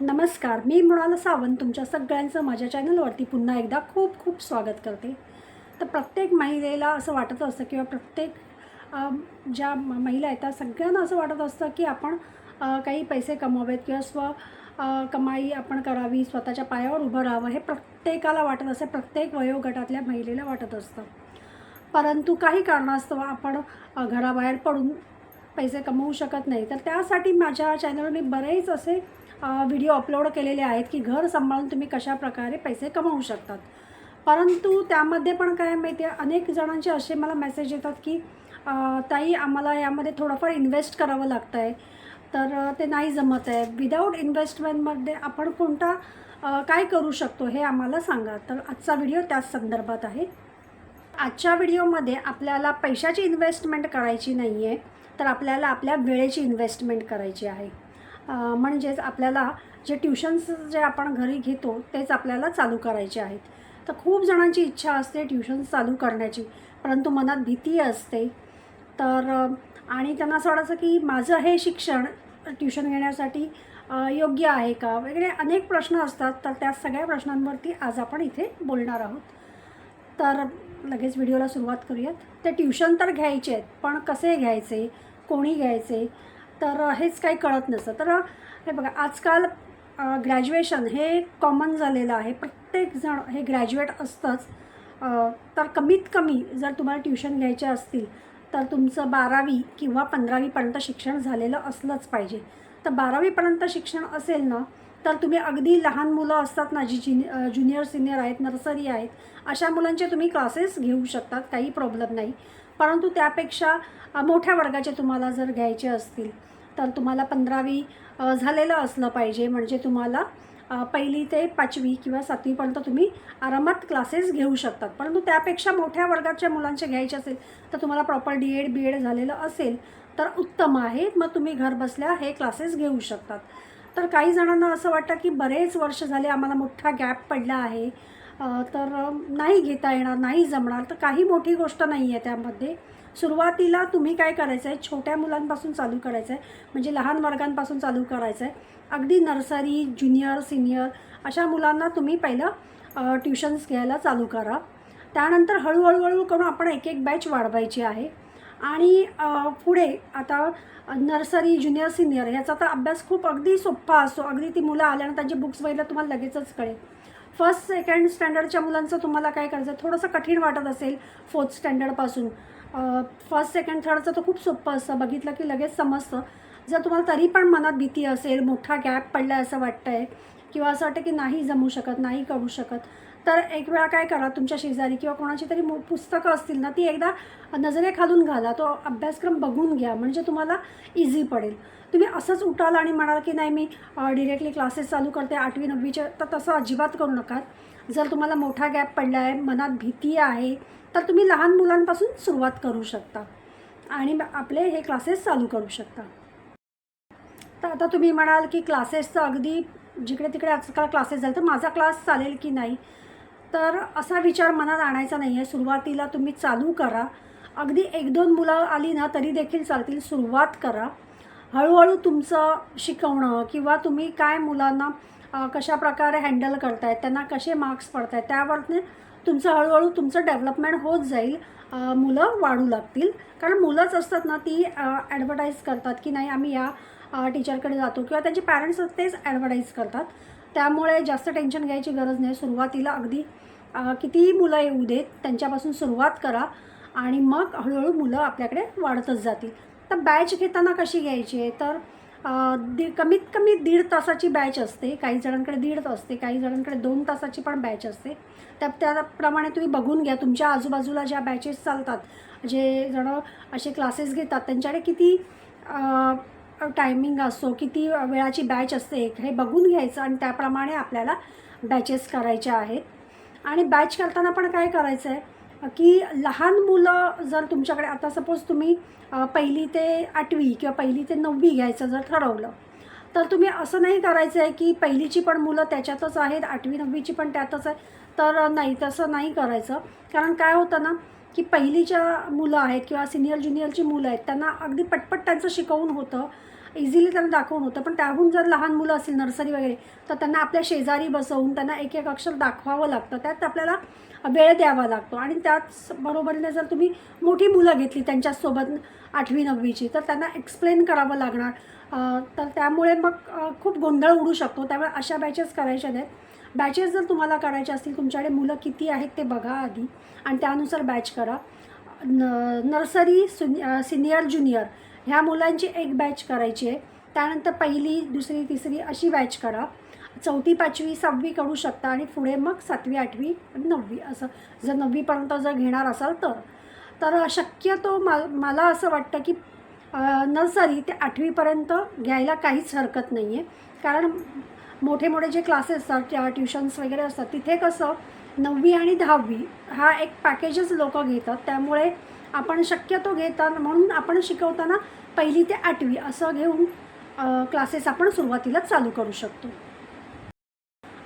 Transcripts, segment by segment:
नमस्कार मी मृणाल सावंत तुमच्या सगळ्यांचं माझ्या चॅनलवरती पुन्हा एकदा खूप खूप स्वागत करते. तर प्रत्येक महिलेला असं वाटत असतं किंवा प्रत्येक ज्या म- महिला आहेत त्या सगळ्यांना असं वाटत असतं की आपण काही पैसे कमवावेत किंवा स्व कमाई आपण करावी स्वतःच्या पायावर उभं राहावं हे प्रत्येकाला वाटत असतं प्रत्येक वयोगटातल्या महिलेला वाटत असतं. परंतु काही कारणास्तव आपण घराबाहेर पडून पैसे कमवू शकत नाही. तर त्यासाठी माझ्या चॅनलवर मी बरेच असे व्हिडिओ अपलोड केलेले आहेत की घर सांभाळून तुम्ही कशा प्रकारे पैसे कमवू शकतात. परंतु त्यामध्ये पण काय माहिती आहे? अनेक जणांचे असे मला मेसेज येतात की ताई आम्हाला यामध्ये थोडंफार इन्व्हेस्ट करावं लागतं आहे तर ते नाही जमत आहे. विदाऊट इन्व्हेस्टमेंटमध्ये आपण कोणता काय करू शकतो हे आम्हाला सांगा. तर आजचा व्हिडिओ त्याच संदर्भात आहे. आजच्या व्हिडिओमध्ये आपल्याला पैशाची इन्व्हेस्टमेंट करायची नाही आहे तर आपल्याला आपल्या वेळेची इन्व्हेस्टमेंट करायची आहे. म्हणजेच आपल्याला जे ट्युशन्स जे आपण घरी घेतो तेच आपल्याला चालू करायचे आहेत. तर खूप जणांची इच्छा असते ट्युशन्स चालू करण्याची परंतु मनात भीती असते. तर आणि त्यांना असं वाटायचं की माझं हे शिक्षण ट्युशन घेण्यासाठी योग्य आहे का? वगैरे अनेक प्रश्न असतात तर त्या सगळ्या प्रश्नांवरती आज आपण इथे बोलणार आहोत. तर लगेच व्हिडिओला सुरुवात करूयात. ते ट्युशन तर घ्यायचे आहेत पण कसे घ्यायचे? कोणी घ्यायचे? तर हेच काही कळत नसतं. तर हे बघा आजकाल ग्रॅज्युएशन हे कॉमन झालेलं आहे. प्रत्येकजण हे ग्रॅज्युएट असतंच. तर कमीत कमी जर तुम्हाला ट्युशन घ्यायचे असतील तर तुमचं बारावी किंवा पंधरावीपर्यंत शिक्षण झालेलं असलंच पाहिजे. तर बारावीपर्यंत शिक्षण असेल ना तर तुम्ही अगदी लहान मुलं असतात ना जी जिनि ज्युनियर सिनियर आहेत नर्सरी आहेत अशा मुलांचे तुम्ही क्लासेस घेऊ शकतात काही प्रॉब्लेम नाही. परंतु त्यापेक्षा मोठ्या वर्गाचे तुम्हाला जर घ्यायचे असतील तर तुम्हाला पंधरावी झालेलं असलं पाहिजे. म्हणजे तुम्हाला पहिली ते पाचवी किंवा सातवीपर्यंत तुम्ही आरामात क्लासेस घेऊ शकतात. परंतु त्यापेक्षा मोठ्या वर्गाच्या मुलांचे घ्यायचे असेल तर तुम्हाला proper D Ed B Ed झालेलं असेल तर उत्तम आहे. मग तुम्ही घर बसल्या हे क्लासेस घेऊ शकतात. तर काही जणांना असं वाटतं की बरेच वर्ष झाले आम्हाला मोठा गॅप पडला आहे. तर नाही घेता येणार नाही जमणार तर काही मोठी गोष्ट नाही आहे त्यामध्ये. सुरुवातीला तुम्ही काय करायचं आहे छोट्या मुलांपासून चालू करायचं आहे म्हणजे लहान वर्गांपासून चालू करायचं आहे अगदी नर्सरी ज्युनियर सिनियर अशा मुलांना तुम्ही पहिलं ट्युशन्स घ्यायला चालू करा. त्यानंतर हळूहळू हळू करून आपण एक एक बॅच वाढवायची आहे. आणि पुढे आता नर्सरी ज्युनियर सिनियर ह्याचा तर अभ्यास खूप अगदी सोप्पा असतो. अगदी ती मुलं आल्यानंतर त्यांचे बुक्स वगैरे तुम्हाला लगेचच कळेल. फर्स्ट सेकंड स्टँडर्डच्या मुलांचं तुम्हाला काय करायचं थोडंसं कठीण वाटत असेल फोर्थ स्टँडर्डपासून फर्स्ट सेकंड थर्डचं तर खूप सोपं असतं. बघितलं की लगेच समजतं. जर तुम्हाला तरी पण मनात भीती असेल मोठा गॅप पडला आहे असं वाटतं आहे किंवा असं वाटतं की नाही जमू शकत नाही करू शकत. तर एक वेळा काय करा तुमच्या शेजारी किंवा कोणाची तरी मो पुस्तकं असतील ना ती एकदा नजरेखालून घाला. तो अभ्यासक्रम बघून घ्या. म्हणजे तुम्हाला इझी पडेल. तुम्ही असंच उठाल आणि म्हणाल की नाही मी डिरेक्टली क्लासेस चालू करते आठवी नववीचे तर तसं अजिबात करू नका. जर तुम्हाला मोठा गॅप पडला आहे मनात भीती आहे तर तुम्ही लहान मुलांपासून सुरुवात करू शकता. आणि आपले हे क्लासेस चालू करू शकता. तर आता तुम्ही म्हणाल की क्लासेसचं अगदी जिकडे तिकडे आजकाल क्लासेस झाले तर माझा क्लास चालेल की नाही? तर असा विचार मनात आणायचा नाही आहे सुरुवातीला तुम्ही चालू करा. अगदी एक दोन मुलं आली ना तरी देखील चालतील. सुरुवात करा. हळूहळू तुमचं शिकवणं किंवा तुम्ही काय मुलांना कशा प्रकारे हँडल करतायत त्यांना कसे मार्क्स पडत आहेत तुमचं हळूहळू तुमचं डेव्हलपमेंट होत जाईल. मुलं वाढू लागतील. कारण मुलंच असतात ना ती ॲडव्हर्टाईज करतात की नाही आम्ही या टीचरकडे जातो किंवा त्यांचे पॅरेंट्स तेच ॲडव्हर्टाईज करतात. त्यामुळे जास्त टेन्शन घ्यायची गरज नाही. सुरुवातीला अगदी कितीही मुलं येऊ देत त्यांच्यापासून सुरुवात करा आणि मग हळूहळू मुलं आपल्याकडे वाढतच जातील. तर बॅच घेताना कशी घ्यायची? आहे तर दि कमीत कमी दीड तासाची बॅच असते. काही जणांकडे दीड तास असते काही जणांकडे दोन तासाची पण बॅच असते. त्या त्याप्रमाणे तुम्ही बघून घ्या. तुमच्या आजूबाजूला ज्या बॅचेस चालतात जे जणं असे क्लासेस घेतात त्यांच्याकडे किती टायमिंग असतो किती वेळाची बॅच असते एक हे बघून घ्यायचं आणि त्याप्रमाणे आपल्याला बॅचेस करायच्या आहेत. आणि बॅच करताना पण काय करायचं आहे की लहान मुलं जर तुमच्याकडे आता सपोज तुम्ही पहिली ते आठवी किंवा पहिली ते नववी घ्यायचं जर ठरवलं तर तुम्ही असं नाही करायचं आहे की पहिलीची पण मुलं त्याच्यातच आहेत आठवी नववीची पण त्यातच आहे तर नाही तसं नाही करायचं. कारण काय होतं ना की पहिलीच्या मुलं आहेत किंवा सिनियर ज्युनियरची मुलं आहेत त्यांना अगदी पटपट त्यांचं शिकवून होतं इझिली त्यांना दाखवून होतं. पण त्याहून जर लहान मुलं असतील नर्सरी वगैरे तर त्यांना आपल्या शेजारी बसवून त्यांना एक एक अक्षर दाखवावं लागतं. त्यात आपल्याला वेळ द्यावा लागतो. आणि त्याच बरोबरीने जर तुम्ही मोठी मुलं घेतली त्यांच्यासोबत आठवी नववीची तर त्यांना एक्सप्लेन करावं लागणार. तर त्यामुळे मग खूप गोंधळ उडू शकतो. त्यामुळे अशा बॅचेस करायच्या नाहीत. बॅचेस जर तुम्हाला करायचे असतील तुमच्याकडे मुलं किती आहेत ते बघा आधी. आणि त्यानुसार बॅच करा. न नर्सरी सुनि सिनियर ज्युनियर ह्या मुलांची एक बॅच करायची आहे. त्यानंतर पहिली दुसरी तिसरी अशी बॅच करा. चौथी पाचवी सहावी करू शकता आणि पुढे मग सातवी आठवी आणि नववी असं. जर नववीपर्यंत जर घेणार असाल तर. तर शक्यतो मा मला असं वाटतं की नर्सरी ते आठवीपर्यंत घ्यायला काहीच हरकत नाही आहे कारण मोठे मोठे जे क्लासेस असतात किंवा ट्युशन्स वगैरे असतात तिथे कसं नववी आणि दहावी हा एक पॅकेजच लोक घेतात. त्यामुळे आपण शक्यतो घेताना म्हणून आपण शिकवताना पहिली ते आठवी असं घेऊन क्लासेस आपण सुरुवातीला चालू करू शकतो.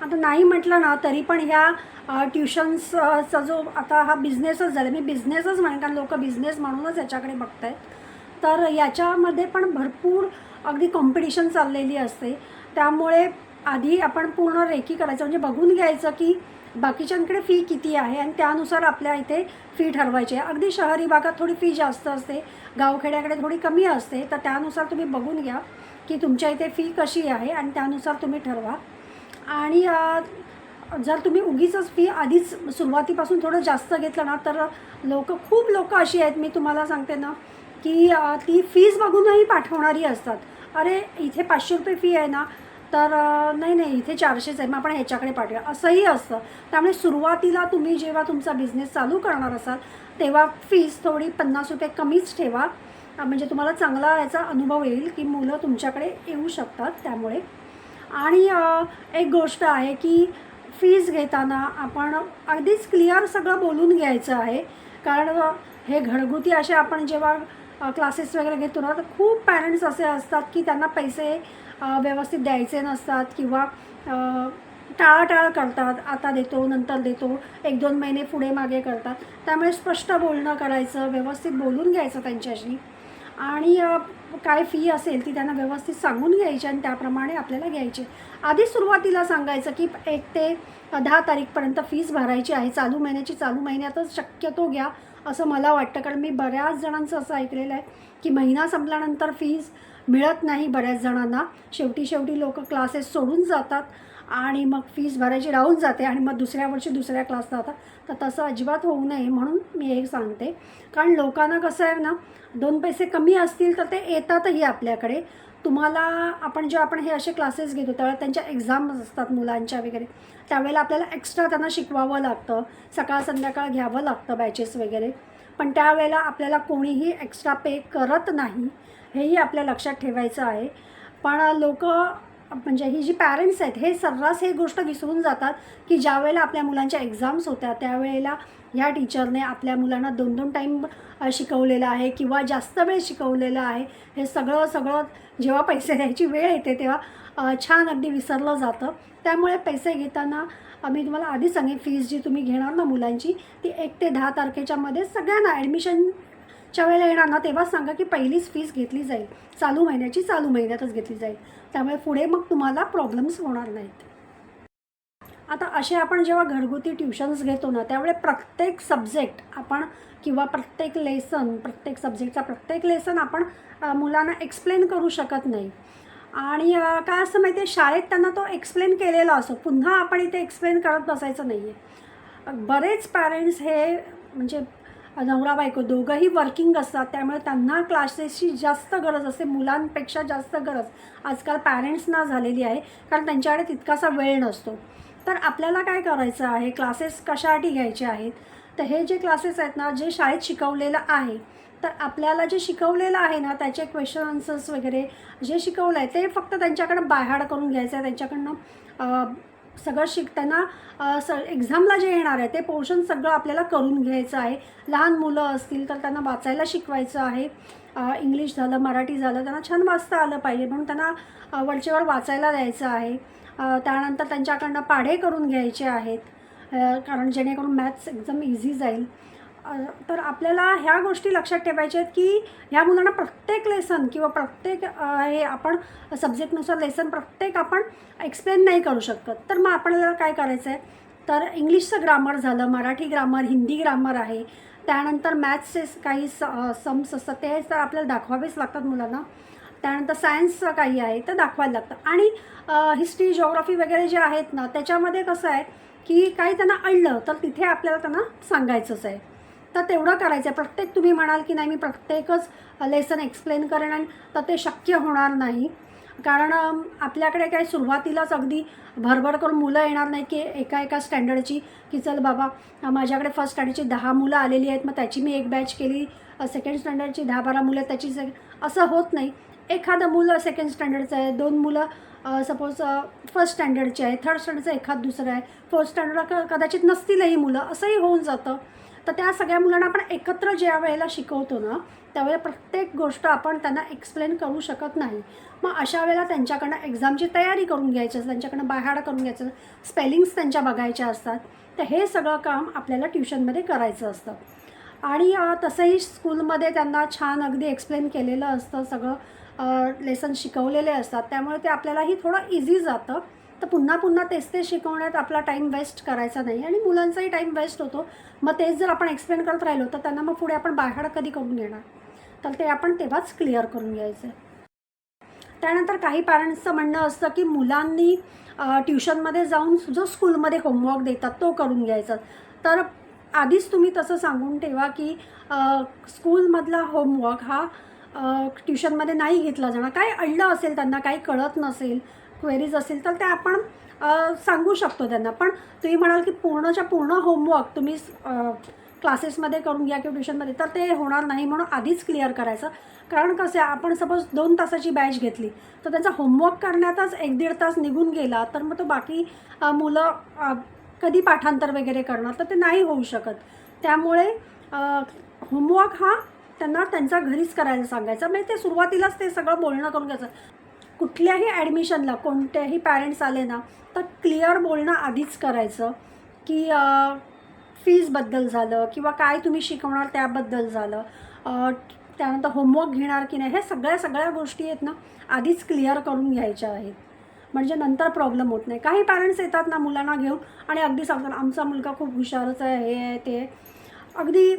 आता नाही म्हटलं ना तरी पण ह्या ट्युशन्सचा जो आता हा बिझनेसच झाला मी बिझनेसच म्हणेन कारण लोक बिझनेस म्हणूनच याच्याकडे बघत आहेत तर याच्यामध्ये पण भरपूर अगदी कॉम्पिटिशन चाललेली असते. त्यामुळे आधी आपण पूर्ण रेकी करायचं म्हणजे बघून घ्यायचं की बाकीच्यांकडे फी किती आहे आणि त्यानुसार आपल्या इथे फी ठरवायची आहे. अगदी शहरी भागात थोडी फी जास्त असते. गावखेड्याकडे थोडी कमी असते. तर त्यानुसार तुम्ही बघून घ्या की तुमच्या इथे फी कशी आहे आणि त्यानुसार तुम्ही ठरवा. आणि जर तुम्ही उगीच फी आधीच सुरुवातीपासून थोडं जास्त घेतलं ना तर लोक खूप लोक अशी आहेत मी तुम्हाला सांगते ना की ती फीज बघूनही पाठवणारी असतात. अरे इथे पाचशे रुपये फी आहे ना तर नाही नाही इथे चारशेच आहे मग आपण ह्याच्याकडे पाठवूया. असंही असतं. त्यामुळे सुरुवातीला तुम्ही जेव्हा तुमचा बिझनेस चालू करणार असाल तेव्हा फीज थोडी पन्नास रुपये कमीच ठेवा. म्हणजे तुम्हाला चांगला याचा अनुभव येईल की मुलं तुमच्याकडे येऊ शकतात त्यामुळे. आणि एक गोष्ट आहे की फीज घेताना आपण अगदीच क्लिअर सगळं बोलून घ्यायचं आहे. कारण हे घरगुती असे आपण जेव्हा क्लासेस वगैरे घेतो ना तर खूप पॅरेंट्स असे असतात की त्यांना पैसे व्यवस्थित द्यायचे नसतात किंवा टाळाटाळ करतात आता देतो नंतर देतो एक दोन महिने पुढे मागे करतात. त्यामुळे स्पष्ट बोलणं करायचं व्यवस्थित बोलून घ्यायचं त्यांच्याशी. आणि काय फी असेल ती त्यांना व्यवस्थित सांगून घ्यायची आणि त्याप्रमाणे आपल्याला घ्यायची. आधी सुरुवातीला सांगायचं की एक ते दहा तारीखपर्यंत फीज भरायची आहे. चालू महिन्याची चालू महिन्यातच शक्यतो घ्या. असं मला वाटतं. कारण मी बऱ्याच जणांचं असं ऐकलेलं आहे की महिना संपल्यानंतर फीज मिळत नाही बऱ्याच जणांना. शेवटी शेवटी लोक क्लासेस सोडून जातात आणि मग फीज भरायची राहून जाते आणि मग दुसऱ्या वर्षी दुसऱ्या क्लास जातात. तर तसं अजिबात होऊ नये म्हणून मी हे सांगते. कारण लोकांना कसं आहे ना दोन पैसे कमी असतील तर ते येतातही आपल्याकडे. तुम्हाला आपण जेव्हा आपण हे असे क्लासेस घेतो त्यावेळेला त्यांच्या एक्झाम्स असतात मुलांच्या वगैरे. त्यावेळेला आपल्याला एक्स्ट्रा त्यांना शिकवावं लागतं. सकाळ संध्याकाळ घ्यावं लागतं बॅचेस वगैरे. पण त्यावेळेला आपल्याला कोणीही एक्स्ट्रा पे करत नाही हेही आपल्या लक्षात ठेवायचं आहे. पण लोक म्हणजे ही जी पॅरेंट्स आहेत हे सर्रास हे गोष्ट विसरून जातात की ज्यावेळेला आपल्या मुलांच्या एक्झाम्स होत्या त्यावेळेला ह्या टीचरने आपल्या मुलांना दोन दोन टाईम शिकवलेलं आहे किंवा जास्त वेळ शिकवलेलं आहे हे सगळं सगळं जेव्हा पैसे द्यायची वेळ येते तेव्हा छान अगदी विसरलं जातं. त्यामुळे पैसे घेताना आम्ही मी तुम्हाला आधी सांगेन फीज जी तुम्ही घेणार ना मुलांची ती एक ते दहा तारखेच्यामध्ये सगळ्यांना ॲडमिशन च्या वेळेला येणार ना तेव्हाच सांगा की पहिलीच फीस घेतली जाईल. चालू महिन्याची चालू महिन्यातच घेतली जाईल. त्यामुळे पुढे मग तुम्हाला प्रॉब्लेम्स होणार नाहीत. आता असे आपण जेव्हा घरगुती ट्युशन्स घेतो ना त्यावेळे प्रत्येक सब्जेक्ट आपण किंवा प्रत्येक लेसन प्रत्येक सब्जेक्टचा प्रत्येक लेसन आपण मुलांना एक्सप्लेन करू शकत नाही. आणि काय असं माहिती आहे शाळेत त्यांना तो एक्सप्लेन केलेला असतो. पुन्हा आपण इथे एक्सप्लेन करत बसायचं नाही आहे बरेच पॅरेंट्स हे म्हणजे नवरा बायको दोघंही वर्किंग असतात. त्यामुळे त्यांना क्लासेसची जास्त गरज असते. मुलांपेक्षा जास्त गरज. आजकाल पॅरेंट्सना झालेली आहे. कारण त्यांच्याकडे तितकासा वेळ नसतो. तर आपल्याला काय करायचं आहे? क्लासेस कशासाठी घ्यायचे आहेत? तर हे जे क्लासेस आहेत ना जे शाळेत शिकवलेलं आहे तर आपल्याला जे शिकवलेलं आहे ना त्याचे क्वेश्चन आन्सर्स वगैरे जे शिकवलं आहे ते फक्त त्यांच्याकडं बायहाड करून घ्यायचं आहे त्यांच्याकडनं सगळं शिकताना स एक्झामला जे येणार आहे ते पोर्शन सगळं आपल्याला करून घ्यायचं आहे. लहान मुलं असतील तर त्यांना वाचायला शिकवायचं आहे. इंग्लिश झालं मराठी झालं त्यांना छान वाचता आलं पाहिजे. म्हणून त्यांना वरचेवर वाचायला द्यायचं आहे. त्यानंतर त्यांच्याकडनं पाढे करून घ्यायचे आहेत. कारण जेणेकरून मॅथ्स एकदम इझी जाईल. तर आपल्याला ह्या गोष्टी लक्षात ठेवायच्या आहेत की ह्या मुलांना प्रत्येक लेसन किंवा प्रत्येक हे आपण सब्जेक्टनुसार लेसन प्रत्येक आपण एक्सप्लेन नाही करू शकत. तर मग आपल्याला काय करायचं आहे तर इंग्लिशचं ग्रामर झालं मराठी ग्रामर हिंदी ग्रामर आहे. त्यानंतर मॅथ्सचे काही स सम्स असतात ते तर आपल्याला दाखवावेच लागतात मुलांना. त्यानंतर सायन्सचं काही आहे तर दाखवायला लागतं. आणि हिस्ट्री जॉग्राफी वगैरे जे आहेत ना त्याच्यामध्ये कसं आहे की काही त्यांना अडलं तर तिथे आपल्याला त्यांना सांगायचंच आहे. तर तेवढं करायचं आहे प्रत्येक तुम्ही म्हणाल की नाही मी प्रत्येकच लेसन एक्सप्लेन करेन आणि तर ते शक्य होणार नाही. कारण आपल्याकडे काही सुरुवातीलाच अगदी भरभर करून मुलं येणार नाही की एका एका स्टँडर्डची की चल बाबा माझ्याकडे फर्स्ट स्टँडर्डची दहा मुलं आलेली आहेत मग त्याची मी एक बॅच केली. सेकंड स्टँडर्डची दहा बारा मुलं त्याची से असं होत नाही. एखादं मुलं सेकंड स्टँडर्डचं आहे दोन मुलं सपोज फर्स्ट स्टँडर्डचे आहे थर्ड स्टँडर्डचं एखाद दुसरं आहे. फोर्थ स्टँडर्ड कदाचित नसतीलही मुलं असंही होऊन जातं. तर त्या सगळ्या मुलांना आपण एकत्र ज्या वेळेला शिकवतो ना त्यावेळेला प्रत्येक गोष्ट आपण त्यांना एक्सप्लेन करू शकत नाही. मग अशा वेळेला त्यांच्याकडनं एक्झामची तयारी करून घ्यायची असते त्यांच्याकडनं बाहेर करून घ्यायचं स्पेलिंग्स त्यांच्या बघायच्या असतात. तर हे सगळं काम आपल्याला ट्युशनमध्ये करायचं असतं. आणि तसंही स्कूलमध्ये त्यांना छान अगदी एक्सप्लेन केलेलं असतं सगळं लेसन शिकवलेले असतात. त्यामुळे ते आपल्यालाही थोडं इझी जातं. तर पुन्हा पुन्हा तेच ते शिकवण्यात आपला टाईम वेस्ट करायचा नाही. आणि मुलांचाही टाईम वेस्ट होतो. मग तेच जर आपण एक्सप्लेन करत राहिलो तर त्यांना मग पुढे आपण बाहेर कधी करून घेणार? तर ते आपण तेव्हाच क्लिअर करून घ्यायचं. त्यानंतर काही पॅरेंट्सचं म्हणणं असतं की मुलांनी ट्युशनमध्ये जाऊन जो स्कूलमध्ये होमवर्क देतात तो करून घ्यायचा. तर आधीच तुम्ही तसं सांगून ठेवा की स्कूलमधला होमवर्क हा ट्युशनमध्ये नाही घेतला जाणार. काय अडलं असेल त्यांना काही कळत नसेल क्वेरीज असेल तर ते आपण सांगू शकतो त्यांना. पण तुम्ही म्हणाल की पूर्णच्या पूर्ण होमवर्क तुम्ही क्लासेसमध्ये करून घ्या किंवा ट्युशनमध्ये तर ते होणार नाही म्हणून आधीच क्लिअर करायचं. कारण कसं आहे आपण सपोज दोन तासाची बॅच घेतली तर त्यांचा होमवर्क करण्यातच एक दीड तास निघून गेला तर मग तो बाकी मुलं कधी पाठांतर वगैरे करणार तर ते नाही होऊ शकत. त्यामुळे होमवर्क हा त्यांना त्यांचा घरीच करायला सांगायचा. म्हणजे ते सुरुवातीलाच ते सगळं बोलणं करून घ्यायचं. कुठल्याही ॲडमिशनला कोणत्याही पॅरेंट्स आले ना तर क्लिअर बोलणं आधीच करायचं की फीजबद्दल झालं किंवा काय तुम्ही शिकवणार त्याबद्दल झालं. त्यानंतर होमवर्क घेणार की नाही हे सगळ्या सगळ्या गोष्टी आहेत ना आधीच क्लिअर करून घ्यायच्या आहेत. म्हणजे नंतर प्रॉब्लेम होत नाही. काही पॅरेंट्स येतात ना मुलांना घेऊन आणि अगदी सांगतात आमचा मुलगा खूप हुशारच आहे हे आहे ते. आहे." अगदी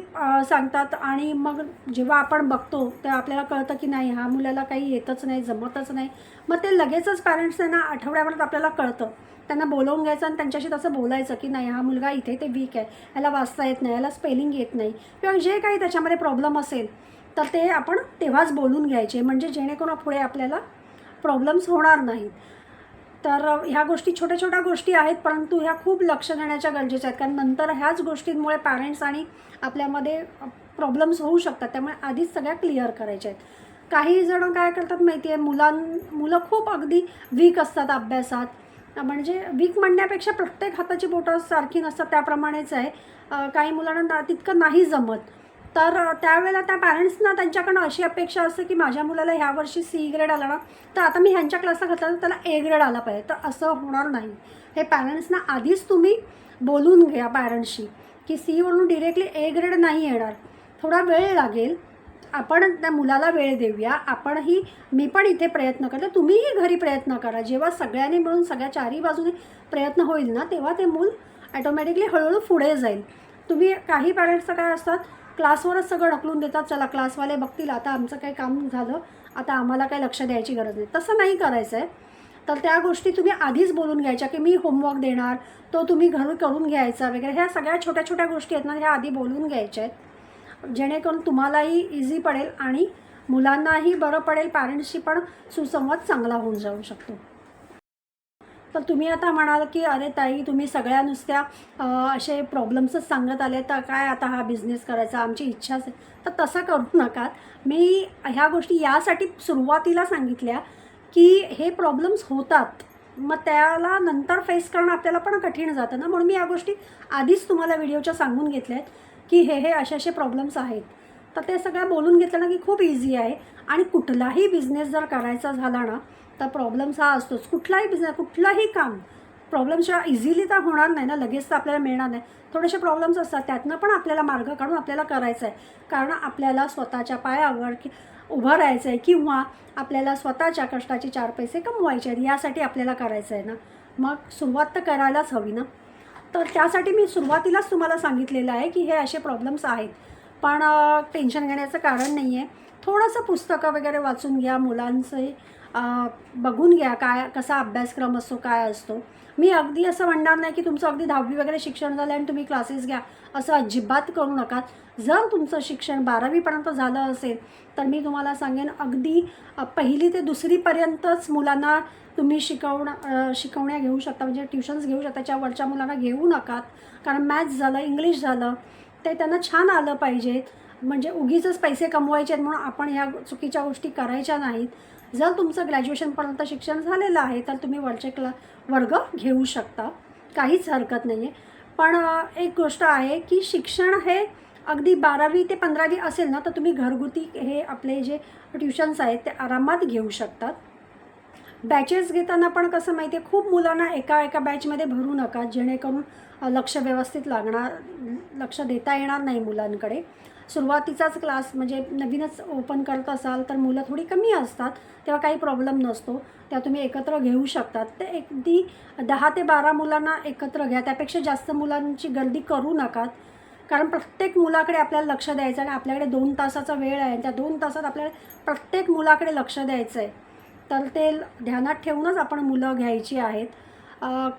सांगतात आणि मग जेव्हा आपण बघतो तेव्हा आपल्याला कळतं की नाही हा मुलाला काही येतच नाही जमतच नाही. मग ते लगेचच पॅरेंट्सना आठवड्याभरात आपल्याला कळतं. त्यांना बोलवून घ्यायचं आणि त्यांच्याशी तसं बोलायचं की नाही हा मुलगा इथे ते वीक आहे. ह्याला वाचता येत नाही ह्याला स्पेलिंग येत नाही. किंवा जे काही त्याच्यामध्ये प्रॉब्लेम असेल तर ते आपण तेव्हाच बोलून घ्यायचे. म्हणजे जेणेकरून पुढे आपल्याला प्रॉब्लेम्स होणार नाहीत. तर ह्या गोष्टी छोट्या छोट्या गोष्टी आहेत परंतु ह्या खूप लक्ष देण्याच्या गरजेच्या आहेत. कारण नंतर ह्याच गोष्टींमुळे पॅरेंट्स आणि आपल्यामध्ये प्रॉब्लेम्स होऊ शकतात. त्यामुळे आधीच सगळ्या क्लिअर करायच्या आहेत. काही जण काय करतात माहिती आहे मुलां मुलं खूप अगदी वीक असतात अभ्यासात. म्हणजे वीक म्हणण्यापेक्षा प्रत्येक हाताची बोटं सारखी नसतात त्याप्रमाणेच आहे. काही मुलांना तितकं नाही जमत. तर त्यावेळेला त्या पॅरेंट्सना त्यांच्याकडनं अशी अपेक्षा असते की माझ्या मुलाला ह्या वर्षी सी ग्रेड आला ना तर आता मी ह्यांच्या क्लासला घातला तर त्याला ए ग्रेड आला पाहिजे. तर असं होणार नाही. हे पॅरेंट्सना आधीच तुम्ही बोलून घ्या पॅरेंट्सशी की सीवरून डिरेक्टली ए ग्रेड नाही येणार. थोडा वेळ लागेल. आपण त्या मुलाला वेळ देऊया. आपणही मी पण इथे प्रयत्न करते. तुम्हीही घरी प्रयत्न करा. जेव्हा सगळ्यांनी मिळून सगळ्या चारही बाजूने प्रयत्न होईल ना तेव्हा ते मूल ॲटोमॅटिकली हळूहळू पुढे जाईल. तुम्ही काही पॅरेंट्सचं काय असतात क्लासवरच सगळं ढकलून देतात चला क्लासवाले बघतील आता आमचं काही काम झालं आता आम्हाला काही लक्ष द्यायची गरज नाही. तसं नाही करायचं आहे तर त्या गोष्टी तुम्ही आधीच बोलून घ्यायच्या की मी होमवर्क देणार तो तुम्ही घरून करून घ्यायचा वगैरे ह्या सगळ्या छोट्या छोट्या गोष्टी आहेत ना ह्या आधी बोलून घ्यायच्या आहेत. जेणेकरून तुम्हालाही इझी पडेल आणि मुलांनाही बरं पडेल पॅरेंट्सशी पण सुसंवाद चांगला होऊन जाऊ शकतो. तर तुम्ही आता म्हणाल की अरे ताई तुम्ही सगळ्या नुसत्या असे प्रॉब्लेम्सच सांगत आले तर काय आता हा बिझनेस करायचा? आमची इच्छाच आहे तर तसं करू नका. मी ह्या गोष्टी यासाठी सुरुवातीला सांगितल्या की हे प्रॉब्लेम्स होतात मग त्याला नंतर फेस करणं आपल्याला पण कठीण जातं ना? म्हणून मी या गोष्टी आधीच तुम्हाला व्हिडिओच्या सांगून घेतल्या आहेत की हे हे असे असे प्रॉब्लेम्स आहेत. तर ते सगळ्या बोलून घेतलं ना की खूप इझी आहे. आणि कुठलाही बिझनेस जर करायचा झाला ना आता प्रॉब्लेम्स हा असतोच. कुठलाही बिझनेस कुठलंही काम प्रॉब्लेम्सच्या इझिली तर होणार नाही ना. लगेच तर आपल्याला मिळणार नाही. थोडेसे प्रॉब्लेम्स असतात. त्यातनं पण आपल्याला मार्ग काढून आपल्याला करायचं आहे कारण आपल्याला स्वतःच्या पायावर की उभं राहायचं आहे किंवा आपल्याला स्वतःच्या कष्टाचे चार पैसे कमवायचे आहेत यासाठी आपल्याला करायचं आहे ना. मग सुरुवात तर करायलाच हवी ना. तर त्यासाठी मी सुरुवातीलाच तुम्हाला सांगितलेलं आहे की हे असे प्रॉब्लेम्स आहेत. पण टेन्शन घेण्याचं कारण नाही आहे थोडंसं पुस्तकं वगैरे वाचून घ्या मुलांचे. बघून घ्या काय कसा अभ्यासक्रम असतो काय असतो. मी अगदी असं म्हणणार नाही की तुमचं अगदी दहावी वगैरे शिक्षण झालं आणि तुम्ही क्लासेस घ्या. असं अजिबात करू नका. जर तुमचं शिक्षण बारावीपर्यंत झालं असेल तर मी तुम्हाला सांगेन अगदी पहिली ते दुसरीपर्यंतच मुलांना तुम्ही शिकवणं शिकवण्या घेऊ शकता. म्हणजे ट्युशन्स घेऊ शकता. त्याच्या वरच्या मुलांना घेऊ नकात कारण मॅथ्स झालं इंग्लिश झालं ते त्यांना छान आलं पाहिजे. म्हणजे उगीचच पैसे कमवायचे आहेत म्हणून आपण ह्या चुकीच्या गोष्टी करायच्या नाहीत. जर तुमचं ग्रॅज्युएशनपर्यंत शिक्षण झालेलं आहे तर तुम्ही वरचे क्ला वर्ग घेऊ शकता. काहीच हरकत नाही आहे पण एक गोष्ट आहे की शिक्षण हे अगदी बारावी ते पंधरावी असेल ना तर तुम्ही घरगुती हे आपले जे ट्युशन्स आहेत ते आरामात घेऊ शकतात. बॅचेस घेताना पण कसं माहिती आहे खूप मुलांना एका एका बॅचमध्ये भरू नका जेणेकरून लक्ष व्यवस्थित लागणार लक्ष देता येणार नाही मुलांकडे. सुरुवातीचाच क्लास म्हणजे नवीनच ओपन करत असाल तर मुलं थोडी कमी असतात तेव्हा काही प्रॉब्लेम नसतो. त्या तुम्ही एकत्र घेऊ शकतात. ते अगदी दहा ते बारा मुलांना एकत्र घ्या. त्यापेक्षा जास्त मुलांची गर्दी करू नका. कारण प्रत्येक मुलाकडे आपल्याला लक्ष द्यायचं आहे आणि आपल्याकडे दोन तासाचा वेळ आहे. त्या दोन तासात आपल्याला प्रत्येक मुलाकडे लक्ष द्यायचं आहे तर ते ध्यानात ठेवूनच आपण मुलं घ्यायची आहेत.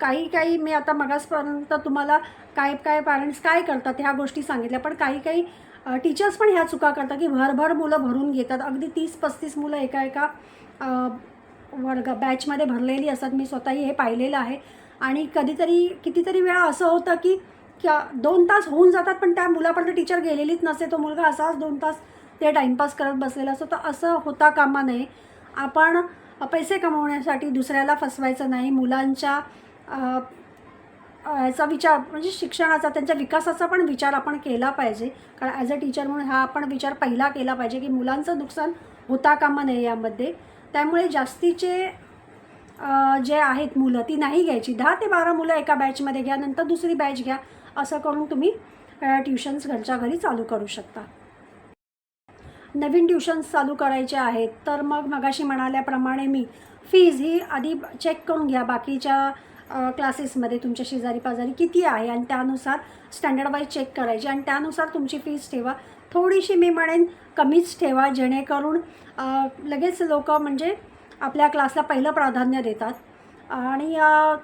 काही काही मी आता मगासपर्यंत तुम्हाला काय काय पॅरेंट्स काय करतात ह्या गोष्टी सांगितल्या पण काही काही टीचर्स पण ह्या चुका करतात की भरभर मुलं भरून घेतात. अगदी तीस पस्तीस मुलं एका एका वर्ग बॅचमध्ये भरलेली असतात. मी स्वतःही हे पाहिलेलं आहे. आणि कधीतरी कितीतरी वेळा असं होतं की क्या दोन तास होऊन जातात पण त्या मुलापर्यंत टीचर गेलेलीच नसते. तो मुलगा असाच दोन तास ते टाईमपास करत बसलेला असतो. तर असं होता कामा नये. आपण पैसे कमवण्यासाठी दुसऱ्याला फसवायचं नाही. मुलांच्या याचा विचार म्हणजे शिक्षणाचा त्यांच्या विकासाचा पण विचार आपण केला पाहिजे. कारण ॲज अ टीचर म्हणून हा आपण विचार पहिला केला पाहिजे की मुलांचं नुकसान होता कामा नये यामध्ये. त्यामुळे जास्तीचे जे आहेत मुलं ती नाही घ्यायची. दहा ते बारा मुलं एका बॅचमध्ये घ्या नंतर दुसरी बॅच घ्या असं करून तुम्ही ट्युशन्स घरच्या घरी चालू करू शकता. नवीन ट्युशन्स चालू करायचे आहेत. तर मग मगाशी म्हणाल्याप्रमाणे मी फीज ही आधी चेक करून घ्या. बाकीच्या क्लासेसमध्ये तुमच्या शेजारी पाजारी किती आहे आणि त्यानुसार स्टँडर्ड वाईज चेक करायची. आणि त्यानुसार तुमची फीज ठेवा. थोडीशी मी म्हणेन कमीच ठेवा जेणेकरून लगेच लोक म्हणजे आपल्या क्लासला पहिलं प्राधान्य देतात. आणि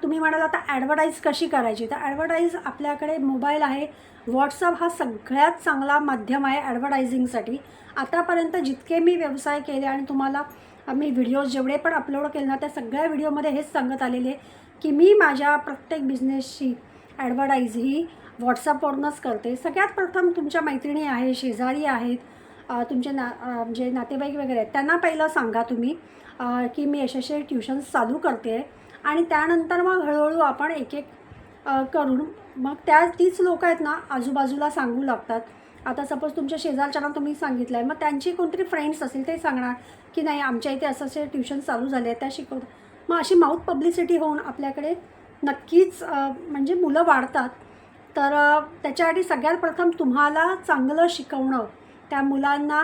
तुम्ही म्हणाल आता ॲडव्हर्टाईज कशी करायची? तर ॲडव्हर्टाईज आपल्याकडे मोबाईल आहे. व्हॉट्सअप हा सगळ्यात चांगला माध्यम आहे ॲडव्हर्टायझिंगसाठी आतापर्यंत जितके मी व्यवसाय केले आणि तुम्हाला मी व्हिडिओज जेवढे पण अपलोड केले ना त्या सगळ्या व्हिडिओमध्ये हेच सांगत आलेले आहे की मी माझ्या प्रत्येक बिझनेसची ॲडव्हर्टाईज ही व्हॉट्सअपवरूनच करते. सगळ्यात प्रथम तुमच्या मैत्रिणी आहे शेजारी आहेत तुमचे ना म्हणजे नातेवाईक वगैरे आहेत त्यांना पहिलं सांगा तुम्ही की मी असे ट्यूशन्स ट्युशन्स चालू करते. आणि त्यानंतर मग हळूहळू आपण एक एक करून मग त्या तीच लोकं आहेत ना आजूबाजूला सांगू लागतात. आता सपोज तुमच्या शेजारच्यांना तुम्ही सांगितलं आहे मग त्यांची कोणतरी फ्रेंड्स असतील ते सांगणार की नाही आमच्या इथे असं असे ट्युशन चालू झाले आहेत त्या शिकवतात मग अशी माउथ पब्लिसिटी होऊन आपल्याकडे नक्कीच म्हणजे मुलं वाढतात. तर त्याच्यासाठी सगळ्यात प्रथम तुम्हाला चांगलं शिकवणं त्या मुलांना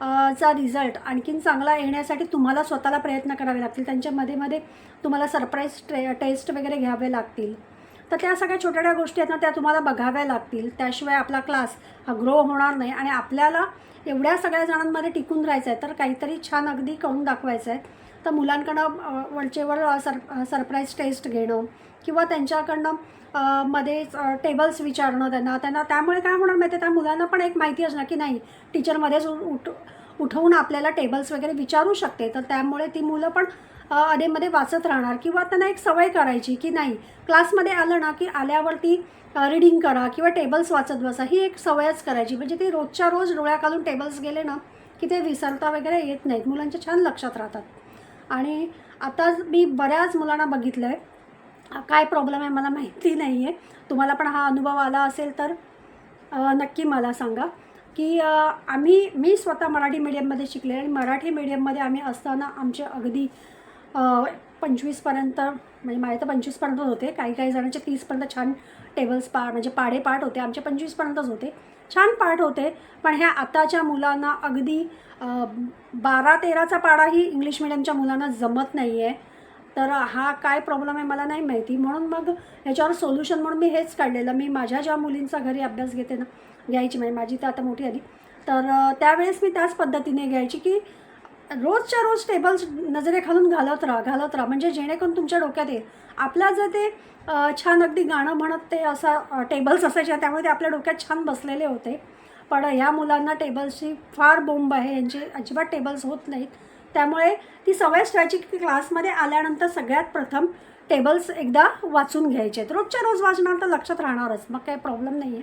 चा रिझल्ट आणखीन चांगला येण्यासाठी तुम्हाला स्वतःला प्रयत्न करावे लागतील. त्यांच्या मध्ये मध्ये तुम्हाला सरप्राईज ट्रे टेस्ट वगैरे घ्यावे लागतील. तर त्या सगळ्या छोट्या छोट्या गोष्टी आहेत ना त्या तुम्हाला बघाव्या लागतील. त्याशिवाय आपला क्लास हा ग्रो होणार नाही आणि आपल्याला एवढ्या सगळ्या जणांमध्ये टिकून राहायचं आहे तर काहीतरी छान अगदी करून दाखवायचं आहे तर मुलांकडं वरचेवर सर सरप्राईज टेस्ट घेणं किंवा त्यांच्याकडनं मध्येच टेबल्स विचारणं त्यांना. त्यांना त्यामुळे काय होणार माहिती आहे त्या मुलांना पण एक माहिती असणार की नाही टीचरमध्येच उठ उठवून आपल्याला टेबल्स वगैरे विचारू शकते. तर त्यामुळे ती मुलं पण अधेमध्ये वाचत राहणार. किंवा त्यांना एक सवय करायची की नाही क्लासमध्ये आलं ना की आल्यावरती रीडिंग करा किंवा टेबल्स वाचत बसा. ही एक सवयच करायची. म्हणजे ते रोजच्या रोज डोळ्या घालून टेबल्स गेले ना की ते विसरता वगैरे येत नाहीत. मुलांच्या छान लक्षात राहतात. आणि आता मी बऱ्याच मुलांना बघितलं आहे काय प्रॉब्लेम आहे मला माहिती नाही आहे तुम्हाला पण हा अनुभव आला असेल तर नक्की मला सांगा. की आम्ही मी स्वतः मराठी मीडियममध्ये शिकले आणि मराठी मीडियममध्ये आम्ही असताना आमचे अगदी पंचवीसपर्यंत म्हणजे माझे तर पंचवीसपर्यंत होते. काही काही जणांचे तीसपर्यंत छान टेबल्स पा म्हणजे पाडे पाठ होते. आमचे पंचवीसपर्यंतच होते. छान पाठ होते. पण ह्या आताच्या मुलांना अगदी बारा तेराचा पाडाही इंग्लिश मिडियमच्या मुलांना जमत नाही आहे तर हा काय प्रॉब्लेम आहे मला नाही माहिती. म्हणून मग ह्याच्यावर सोल्युशन म्हणून मी हेच काढलेलं. मी माझ्या ज्या मुलींचा घरी अभ्यास घेते ना घ्यायची म्हणजे माझी तर आता मोठी आली तर त्यावेळेस मी त्याच पद्धतीने घ्यायची की रोजच्या रोज टेबल्स नजरेखालून घालत राहा घालत राहा. म्हणजे जेणेकरून तुमच्या डोक्यात येईल. आपल्या जर ते छान अगदी गाणं म्हणत ते असं टेबल्स असायचे त्यामुळे ते आपल्या डोक्यात छान बसलेले होते. पण ह्या मुलांना टेबल्सची फार बोंब आहे. यांचे अजिबात टेबल्स होत नाहीत. त्यामुळे ती सवयच ठेवायची की क्लासमध्ये आल्यानंतर सगळ्यात प्रथम टेबल्स एकदा वाचून घ्यायचे आहेत. रोजच्या रोज वाचणार तर लक्षात राहणारच. मग काही प्रॉब्लेम नाही आहे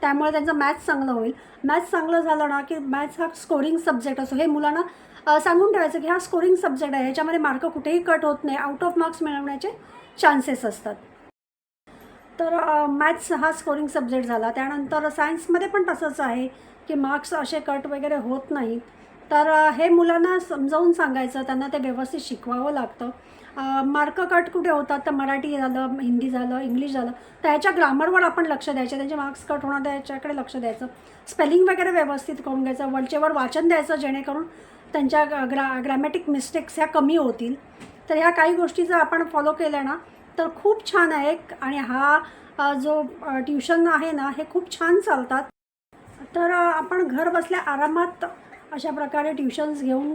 त्यामुळे त्यांचं मॅथ्स चांगलं होईल. मॅथ्स चांगलं झालं ना की मॅथ्स हा स्कोरिंग सब्जेक्ट असो. हे मुलांना सांगून ठेवायचं की हा स्कोरिंग सब्जेक्ट आहे. ह्याच्यामध्ये मार्क कुठेही कट होत नाही. आउट ऑफ मार्क्स मिळवण्याचे चान्सेस असतात. तर मॅथ्स हा स्कोरिंग सब्जेक्ट झाला. त्यानंतर सायन्समध्ये पण तसंच आहे की मार्क्स असे कट वगैरे होत नाहीत. तर हे मुलांना समजावून सांगायचं त्यांना ते व्यवस्थित शिकवावं लागतं. मार्क कट कुठे होतात? तर मराठी झालं हिंदी झालं इंग्लिश झालं. तर ह्याच्या ग्रामरवर आपण लक्ष द्यायचं त्यांचे मार्क्स कट होणार त्याच्याकडे लक्ष द्यायचं. स्पेलिंग वगैरे व्यवस्थित करून घ्यायचं वरचेवर वाचन द्यायचं जेणेकरून त्यांच्या ग्रा ग्रॅमॅटिक मिस्टेक्स ह्या कमी होतील. तर ह्या काही गोष्टी जर आपण फॉलो केल्या ना तर खूप छान आहे आणि हा जो ट्युशन आहे ना हे खूप छान चालतात. तर आपण घर बसल्या आरामात अशा प्रकारे ट्युशन्स घेऊन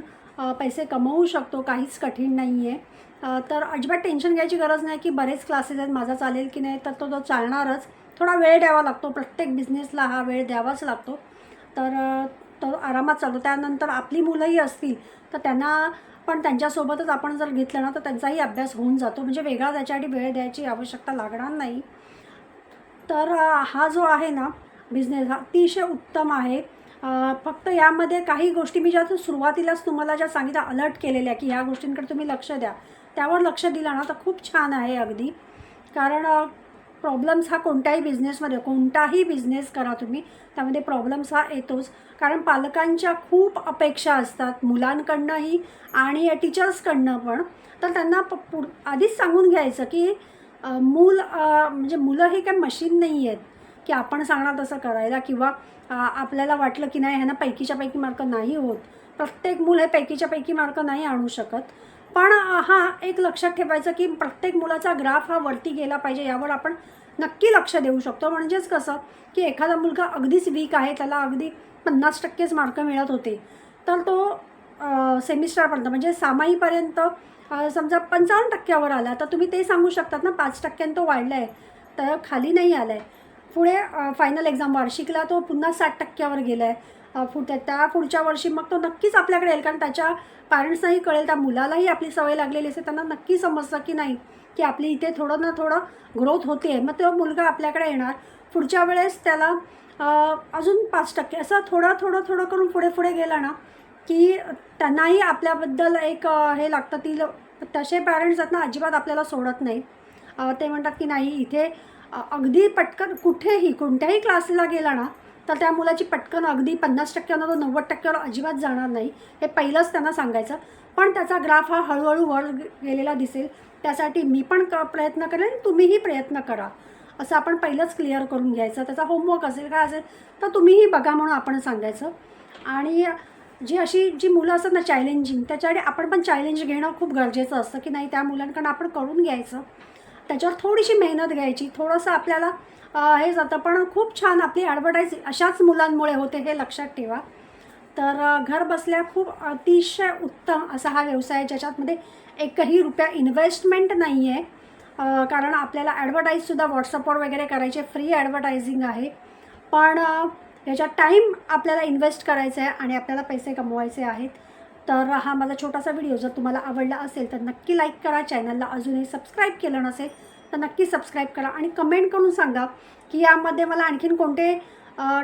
पैसे कमवू शकतो काहीच कठीण नाही आहे तर अजिबात टेन्शन घ्यायची गरज नाही की बरेच क्लासेस आहेत माझा चालेल की नाही तर तो तो चालणारच थोडा वेळ द्यावा लागतो प्रत्येक बिझनेसला हा वेळ द्यावाच लागतो. तर तो आरामात चालतो. त्यानंतर आपली मुलंही असतील तर त्यांना पण त्यांच्यासोबतच आपण जर घेतलं ना तर त्यांचाही अभ्यास होऊन जातो. म्हणजे वेगळा त्याच्यासाठी वेळ द्यायची आवश्यकता लागणार नाही. तर हा जो आहे ना बिझनेस हा अतिशय उत्तम आहे. फक्त यामध्ये काही गोष्टी मी ज्या सुरुवातीलाच तुम्हाला ज्या सांगितल्या अलर्ट केलेल्या की ह्या गोष्टींकडे तुम्ही लक्ष द्या त्यावर लक्ष दिलं ना तर खूप छान आहे अगदी. कारण प्रॉब्लेम्स हा कोणत्याही बिझनेसमध्ये कोणताही बिझनेस करा तुम्ही त्यामध्ये प्रॉब्लेम्स हा येतोच. कारण पालकांच्या खूप अपेक्षा असतात मुलांकडनंही आणि टीचर्सकडनं पण. तर त्यांना प आधीच सांगून घ्यायचं की मूल म्हणजे मुलं हे काय मशीन नाही आहेत की आपण सांगणार तसं करायला किंवा आपल्याला वाटलं की नाही ह्यांना पैकीच्या पैकी मार्क नाही होत. प्रत्येक मूल हे पैकीच्या पैकी मार्क नाही आणू शकत. पण हा एक लक्षात ठेवायचं की प्रत्येक मुलाचा ग्राफ हा वरती गेला पाहिजे यावर आपण नक्की लक्ष देऊ शकतो. म्हणजेच कसं की एखादा मुलगा अगदीच वीक आहे त्याला अगदी पन्नास टक्केच मार्क मिळत होते. तर तो सेमिस्टरपर्यंत म्हणजे सामाईपर्यंत समजा पंचावन्न टक्क्यावर आला तर तुम्ही ते सांगू शकतात ना पाच टक्क्यांनी तो वाढला आहे तर खाली नाही आला आहे पुढे फायनल एक्झाम वार्षिकला तो पुन्हा साठ टक्क्यावर गेला आहे पुढे त्या पुढच्या वर्षी मग तो नक्कीच आपल्याकडे येईल कारण त्याच्या पॅरेंट्सनाही कळेल त्या मुलालाही आपली सवय लागलेली असते. त्यांना नक्की समजतं की नाही की आपली इथे थोडं ना थोडं ग्रोथ होते मग तो मुलगा आपल्याकडे येणार. पुढच्या वेळेस त्याला अजून पाच टक्के असं थोडं थोडं थोडं करून पुढे पुढे गेला ना की त्यांनाही आपल्याबद्दल एक हे लागतं. ती तसे पॅरेंट्स आहेत ना अजिबात आपल्याला सोडत नाही ते म्हणतात की नाही इथे अगदी पटकन कुठेही कोणत्याही क्लासला गेला ना तर त्या मुलाची पटकन अगदी पन्नास टक्क्यानं तो नव्वद टक्क्यावर अजिबात जाणार नाही. हे पहिलंच त्यांना सांगायचं. पण त्याचा ग्राफ हा हळूहळू वर गेलेला दिसेल. त्यासाठी मी पण क प्रयत्न करेन. तुम्हीही प्रयत्न करा. असं आपण पहिलंच क्लिअर करून घ्यायचं. त्याचा होमवर्क असेल काय असेल तर तुम्हीही बघा म्हणून आपण सांगायचं. आणि जी अशी जी मुलं असतात ना चॅलेंजिंग त्याच्यासाठी आपण पण चॅलेंज घेणं खूप गरजेचं असतं की नाही त्या मुलांकडून आपण करून घ्यायचं. त्याच्यावर थोडीशी मेहनत घ्यायची थोडंसं आपल्याला हे जातं. पण खूप छान आपली ॲडव्हर्टाईज अशाच मुलांमुळे होते हे लक्षात ठेवा. तर घर बसल्या खूप अतिशय उत्तम असा हा व्यवसाय आहे एकही रुपया इन्व्हेस्टमेंट नाही आहे कारण आपल्याला ॲडव्हर्टाईजसुद्धा व्हॉट्सअपवर वगैरे करायचे फ्री ॲडव्हर्टायझिंग आहे. पण याच्यात टाईम आपल्याला इन्व्हेस्ट करायचा आहे आणि आपल्याला पैसे कमवायचे आहेत. तर हा माझा छोटासा व्हिडिओ जर तुम्हाला आवडला असेल तर नक्की लाईक करा. चॅनलला अजूनही सबस्क्राईब केलं नसेल तर नक्की सबस्क्राईब करा आणि कमेंट करून सांगा की यामध्ये मला आणखीन कोणते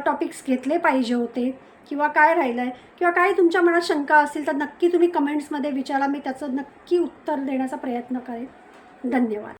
टॉपिक्स घेतले पाहिजे होते किंवा काय राहिलं आहे किंवा काय तुमच्या मनात शंका असतील तर नक्की तुम्ही कमेंट्समध्ये विचारा. मी त्याचं नक्की उत्तर देण्याचा प्रयत्न करेन. धन्यवाद.